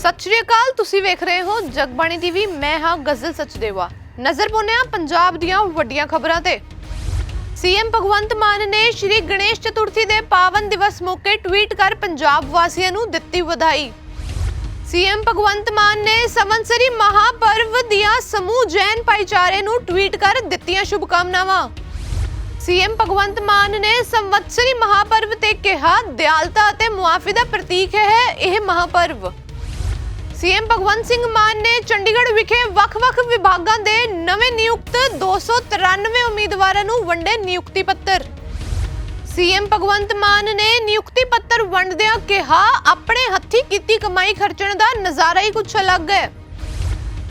ਸਤਿ ਸ਼੍ਰੀ ਅਕਾਲ, ਤੁਸੀਂ ਵੇਖ ਰਹੇ ਹੋ ਜਗਬਾਣੀ ਟੀਵੀ। ਮੈਂ ਹਾਂ ਗਜ਼ਲ ਸਚਦੇਵਾ। ਨਜ਼ਰ ਪਾਉਂਦੇ ਹਾਂ ਪੰਜਾਬ ਦੀਆਂ ਵੱਡੀਆਂ ਖਬਰਾਂ ਤੇ। ਸੀਐਮ ਭਗਵੰਤ ਮਾਨ ਨੇ ਸ਼੍ਰੀ ਗਣੇਸ਼ ਚਤੁਰਥੀ ਦੇ ਪਾਵਨ ਦਿਵਸ ਮੌਕੇ ਟਵੀਟ ਕਰ ਪੰਜਾਬ ਵਾਸੀਆਂ ਨੂੰ ਦਿੱਤੀ ਵਧਾਈ। ਸੀਐਮ ਭਗਵੰਤ ਮਾਨ ਨੇ ਸੰਵਤਸਰੀ ਮਹਾਪਰਵ ਦੀਆਂ ਸਮੂਹ ਜੈਨ ਭਾਈਚਾਰੇ ਨੂੰ ਟਵੀਟ ਕਰ ਦਿੱਤੀਆਂ ਸ਼ੁਭਕਾਮਨਾਵਾਂ। ਸੀਐਮ ਭਗਵੰਤ ਮਾਨ ਨੇ ਸੰਵਤਸਰੀ ਮਹਾਪਰਵ ਤੇ ਕਿਹਾ, ਦਿਆਲਤਾ ਅਤੇ ਮੁਆਫੀ ਦਾ ਪ੍ਰਤੀਕ ਹੈ ਇਹ ਮਹਾਪਰਵ। ਸੀਐਮ ਭਗਵੰਤ ਸਿੰਘ ਮਾਨ ਨੇ ਚੰਡੀਗੜ੍ਹ ਵਿਖੇ ਵੱਖ-ਵੱਖ ਵਿਭਾਗਾਂ ਦੇ ਨਵੇਂ ਨਿਯੁਕਤ 293 ਉਮੀਦਵਾਰਾਂ ਨੂੰ ਵੰਡੇ ਨਿਯੁਕਤੀ ਪੱਤਰ। ਸੀਐਮ ਭਗਵੰਤ ਮਾਨ ਨੇ ਨਿਯੁਕਤੀ ਪੱਤਰ ਵੰਡਦਿਆਂ ਕਿਹਾ, ਆਪਣੇ ਹੱਥੀ ਕੀਤੀ ਕਮਾਈ ਖਰਚਣ ਦਾ ਨਜ਼ਾਰਾ ਹੀ ਕੁਝ ਅਲੱਗ ਹੈ।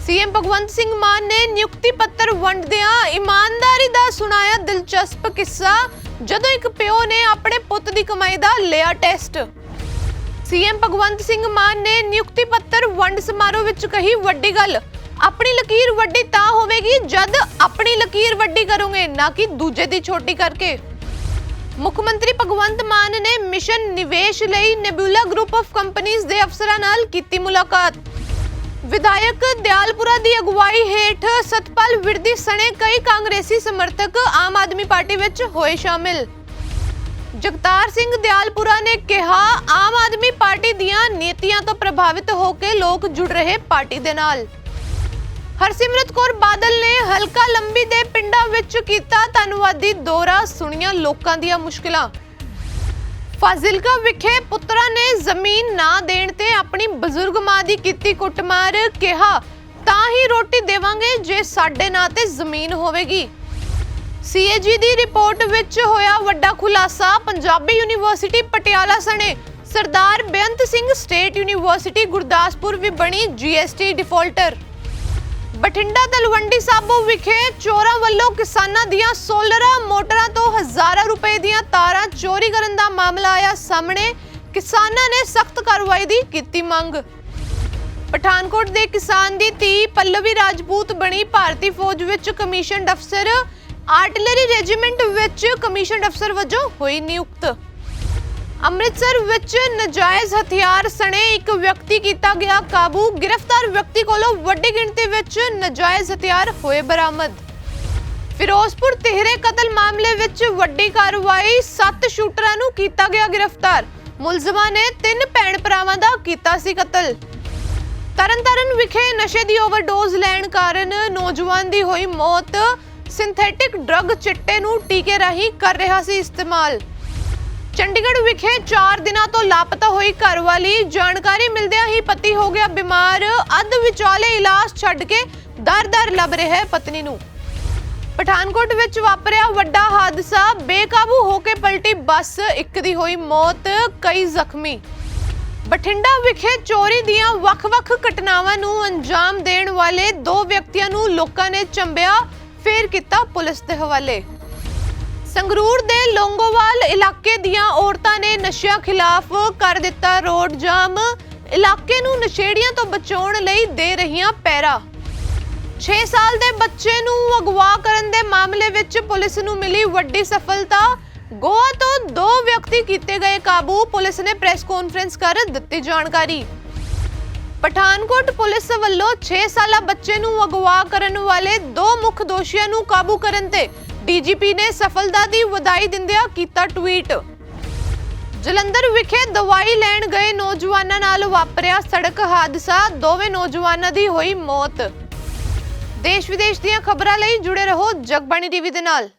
ਸੀਐਮ ਭਗਵੰਤ ਸਿੰਘ ਮਾਨ ਨੇ ਨਿਯੁਕਤੀ ਪੱਤਰ ਵੰਡਦਿਆਂ ਇਮਾਨਦਾਰੀ ਦਾ ਸੁਣਾਇਆ ਦਿਲਚਸਪ ਕਿੱਸਾ, ਜਦੋਂ ਇੱਕ ਪਿਓ ਨੇ ਆਪਣੇ ਪੁੱਤ ਦੀ ਕਮਾਈ ਦਾ ਲਿਆ ਟੈਸਟ। ਸੀਐਮ ਭਗਵੰਤ ਸਿੰਘ ਮਾਨ ਨੇ ਨਿਯੁਕਤੀ ਪੱਤਰ ਵੰਡ ਸਮਾਰੋਹ ਵਿੱਚ ਕਹੀ ਵੱਡੀ ਗੱਲ। ਆਪਣੀ ਲਕੀਰ ਵੱਡੀ ਤਾਂ ਹੋਵੇਗੀ ਜਦ ਆਪਣੀ ਲਕੀਰ ਵੱਡੀ ਕਰੋਗੇ, ਨਾ ਕਿ ਦੂਜੇ ਦੀ ਛੋਟੀ ਕਰਕੇ। ਮੁੱਖ ਮੰਤਰੀ ਭਗਵੰਤ ਮਾਨ ਨੇ ਮਿਸ਼ਨ ਨਿਵੇਸ਼ ਲਈ ਨੈਬੂਲਾ ਗਰੁੱਪ ਆਫ ਕੰਪਨੀਆਂ ਦੇ ਅਫਸਰਾਂ ਨਾਲ ਕੀਤੀ ਮੁਲਾਕਾਤ। ਵਿਧਾਇਕ ਦਿਆਲਪੁਰਾ ਦੀ ਅਗਵਾਈ ਹੇਠ ਸਤਪਾਲ ਵਿਰਦੀ ਸਣੇ ਕਈ ਕਾਂਗਰਸੀ ਸਮਰਥਕ ਆਮ ਆਦਮੀ ਪਾਰਟੀ ਵਿੱਚ ਹੋਏ ਸ਼ਾਮਿਲ। ਜਗਤਾਰ ਸਿੰਘ ਦਿਆਲਪੁਰਾ ਨੇ ਕਿਹਾ, ਆਮ ਆਦਮੀ ਪਾਰਟੀ ਦੀਆਂ ਨੀਤੀਆਂ ਤੋਂ ਪ੍ਰਭਾਵਿਤ ਹੋ ਕੇ ਲੋਕ ਜੁੜ ਰਹੇ ਪਾਰਟੀ ਦੇ ਨਾਲ। ਹਰਸਿਮਰਤ ਕੌਰ ਬਾਦਲ ਨੇ ਹਲਕਾ ਲੰਬੀ ਦੇ ਪਿੰਡਾਂ ਵਿੱਚ ਕੀਤਾ ਧੰਨਵਾਦੀ ਦੌਰਾ, ਸੁਣੀਆਂ ਲੋਕਾਂ ਦੀਆਂ ਮੁਸ਼ਕਲਾਂ। ਫਾਜ਼ਿਲਕਾ ਵਿਖੇ ਪੁੱਤਰਾਂ ਨੇ ਜ਼ਮੀਨ ਨਾ ਦੇਣ ਤੇ ਆਪਣੀ ਬਜ਼ੁਰਗ ਮਾਂ ਦੀ ਕੀਤੀ ਕੁੱਟਮਾਰ ਕਿਹਾ, ਤਾਂ ਹੀ ਰੋਟੀ ਦੇਵਾਂਗੇ ਜੇ ਸਾਡੇ ਨਾਂ ਤੇ ਜ਼ਮੀਨ ਹੋਵੇਗੀ। ਸੀਏਜੀ ਦੀ ਰਿਪੋਰਟ ਵਿੱਚ ਹੋਇਆ ਵੱਡਾ ਖੁਲਾਸਾ, ਪੰਜਾਬੀ ਯੂਨੀਵਰਸਿਟੀ ਪਟਿਆਲਾ ਸਣੇ। ਸਰਦਾਰ ਬੇਅੰਤ ਸਿੰਘ ਸਟੇਟ ਯੂਨੀਵਰਸਿਟੀ, ਗੁਰਦਾਸਪੁਰ ਵੀ ਬਣੀ ਜੀਐਸਟੀ ਡਿਫਾਲਟਰ। ਬਠਿੰਡਾ ਤਲਵੰਡੀ ਸਾਬੋ ਵਿਖੇ ਚੋਰਾਂ ਵੱਲੋਂ ਕਿਸਾਨਾਂ ਦੀਆਂ ਸੋਲਰਾਂ ਮੋਟਰਾਂ ਤੋਂ ਹਜ਼ਾਰਾਂ ਰੁਪਏ ਦੀਆਂ ਤਾਰਾਂ ਚੋਰੀ ਕਰਨ ਦਾ ਮਾਮਲਾ ਆਇਆ ਸਾਹਮਣੇ। ਕਿਸਾਨਾਂ ਨੇ ਸਖਤ ਕਾਰਵਾਈ ਦੀ ਕੀਤੀ ਮੰਗ। ਪਠਾਨਕੋਟ ਦੇ ਕਿਸਾਨ ਦੀ ਧੀ ਪੱਲਵੀ ਰਾਜਪੂਤ ਬਣੀ ਭਾਰਤੀ ਫੌਜ ਵਿੱਚ ਕਮਿਸ਼ਨਡ ਅਫਸਰ ਆਰਟਿਲਰੀ ਰੈਜੀਮੈਂਟ ਵਿੱਚ ਕਮਿਸ਼ਨਡ ਅਫਸਰ ਵਜੋਂ ਹੋਈ ਨਿਯੁਕਤ। ਅੰਮ੍ਰਿਤਸਰ ਵਿੱਚ ਨਜਾਇਜ਼ ਹਥਿਆਰ ਸਣੇ ਇੱਕ ਵਿਅਕਤੀ ਕੀਤਾ ਗਿਆ ਕਾਬੂ। ਗ੍ਰਿਫਤਾਰ ਵਿਅਕਤੀ ਕੋਲੋਂ ਵੱਡੀ ਗਿਣਤੀ ਵਿੱਚ ਨਜਾਇਜ਼ ਹਥਿਆਰ ਹੋਏ ਬਰਾਮਦ। ਫਿਰੋਜ਼ਪੁਰ ਤਿਹਰੇ ਕਤਲ ਮਾਮਲੇ ਵਿੱਚ ਵੱਡੀ ਕਾਰਵਾਈ, ਸੱਤ ਸ਼ੂਟਰਾਂ ਨੂੰ ਕੀਤਾ ਗਿਆ ਗ੍ਰਿਫਤਾਰ। ਮੁਲਜ਼ਮਾਂ ਨੇ ਤਿੰਨ ਭੈਣ ਭਰਾਵਾਂ ਦਾ ਕੀਤਾ ਸੀ ਕਤਲ। ਤਰਨਤਾਰਨ ਵਿਖੇ ਨਸ਼ੇ ਦੀ ਓਵਰਡੋਜ਼ ਲੈਣ ਕਾਰਨ ਨੌਜਵਾਨ ਦੀ ਹੋਈ ਮੌਤ। ਸਿੰਥੈਟਿਕ ਡਰੱਗ ਚਿੱਟੇ ਨੂੰ ਟੀਕੇ ਰਾਹੀਂ ਕਰ ਰਿਹਾ ਸੀ ਇਸਤੇਮਾਲ। ਚੰਡੀਗੜ੍ਹ ਵਿਖੇ 4 ਦਿਨਾਂ ਤੋਂ ਲਾਪਤਾ ਹੋਈ ਘਰਵਾਲੀ ਜਾਣਕਾਰੀ ਮਿਲਦਿਆਂ ਹੀ ਪਤੀ ਹੋ ਗਿਆ ਬਿਮਾਰ। ਅੱਧ ਵਿਚਾਲੇ ਇਲਾਜ ਛੱਡ ਕੇ ਦਰ-ਦਰ ਲੱਭ ਰਿਹਾ ਹੈ ਪਤਨੀ ਨੂੰ। ਪਠਾਨਕੋਟ ਵਿੱਚ ਵਾਪਰਿਆ ਵੱਡਾ ਹਾਦਸਾ, ਬੇਕਾਬੂ ਹੋ ਕੇ ਪਲਟੀ ਬੱਸ, ਇੱਕ ਦੀ ਹੋਈ ਮੌਤ, ਕਈ ਜ਼ਖਮੀ। ਬਠਿੰਡਾ ਵਿਖੇ ਚੋਰੀ ਦੀਆਂ ਵੱਖ-ਵੱਖ ਘਟਨਾਵਾਂ ਨੂੰ ਅੰਜਾਮ ਦੇਣ ਵਾਲੇ ਦੋ ਵਿਅਕਤੀਆਂ ਨੂੰ ਲੋਕਾਂ ਨੇ ਚੰਬਿਆ ਫੇਰ ਕੀਤਾ ਪੁਲਿਸ ਦੇ ਹਵਾਲੇ। ਸੰਗਰੂਰ ਦੇ ਲੋਂਗੋਵਾਲ ਇਲਾਕੇ ਦੀਆਂ ਔਰਤਾਂ ਨੇ ਨਸ਼ਿਆਂ ਖਿਲਾਫ ਕਰ ਦਿੱਤਾ ਰੋਡ ਜਾਮ। ਇਲਾਕੇ ਨੂੰ ਨਸ਼ੇੜੀਆਂ ਤੋਂ ਬਚਾਉਣ ਲਈ ਦੇ ਰਹੀਆਂ ਪੈਰਾ। 6 ਸਾਲ ਦੇ ਬੱਚੇ ਨੂੰ ਅਗਵਾ ਕਰਨ ਦੇ ਮਾਮਲੇ ਵਿੱਚ ਪੁਲਿਸ ਨੂੰ ਮਿਲੀ ਵੱਡੀ ਸਫਲਤਾ। ਗੋਆ ਤੋਂ ਦੋ ਵਿਅਕਤੀ ਕੀਤੇ ਗਏ ਕਾਬੂ। ਪੁਲਿਸ ਨੇ ਪ੍ਰੈਸ ਕਾਨਫਰੰਸ ਕਰ ਦਿੱਤੀ ਜਾਣਕਾਰੀ। ਪਠਾਨਕੋਟ ਪੁਲਿਸ ਵੱਲੋਂ 6 ਸਾਲਾ ਬੱਚੇ ਨੂੰ ਅਗਵਾ ਕਰਨ ਵਾਲੇ ਦੋ ਮੁੱਖ ਦੋਸ਼ੀਆਂ ਨੂੰ ਕਾਬੂ ਕਰਨ ਤੇ ਡੀਜੀਪੀ ਨੇ ਸਫਲਤਾ ਦੀ ਵਧਾਈ ਦਿੰਦਿਆਂ ਕੀਤਾ ਟਵੀਟ। ਜਲੰਧਰ ਵਿਖੇ ਦਵਾਈ ਲੈਣ ਗਏ ਨੌਜਵਾਨਾਂ ਨਾਲ ਵਾਪਰਿਆ ਸੜਕ ਹਾਦਸਾ। ਦੋਵੇਂ ਨੌਜਵਾਨਾਂ ਦੀ ਹੋਈ ਮੌਤ। ਦੇਸ਼ ਵਿਦੇਸ਼ ਦੀਆਂ ਖਬਰਾਂ ਲਈ ਜੁੜੇ ਰਹੋ ਜਗਬਾਣੀ ਟੀਵੀ ਦੇ ਨਾਲ।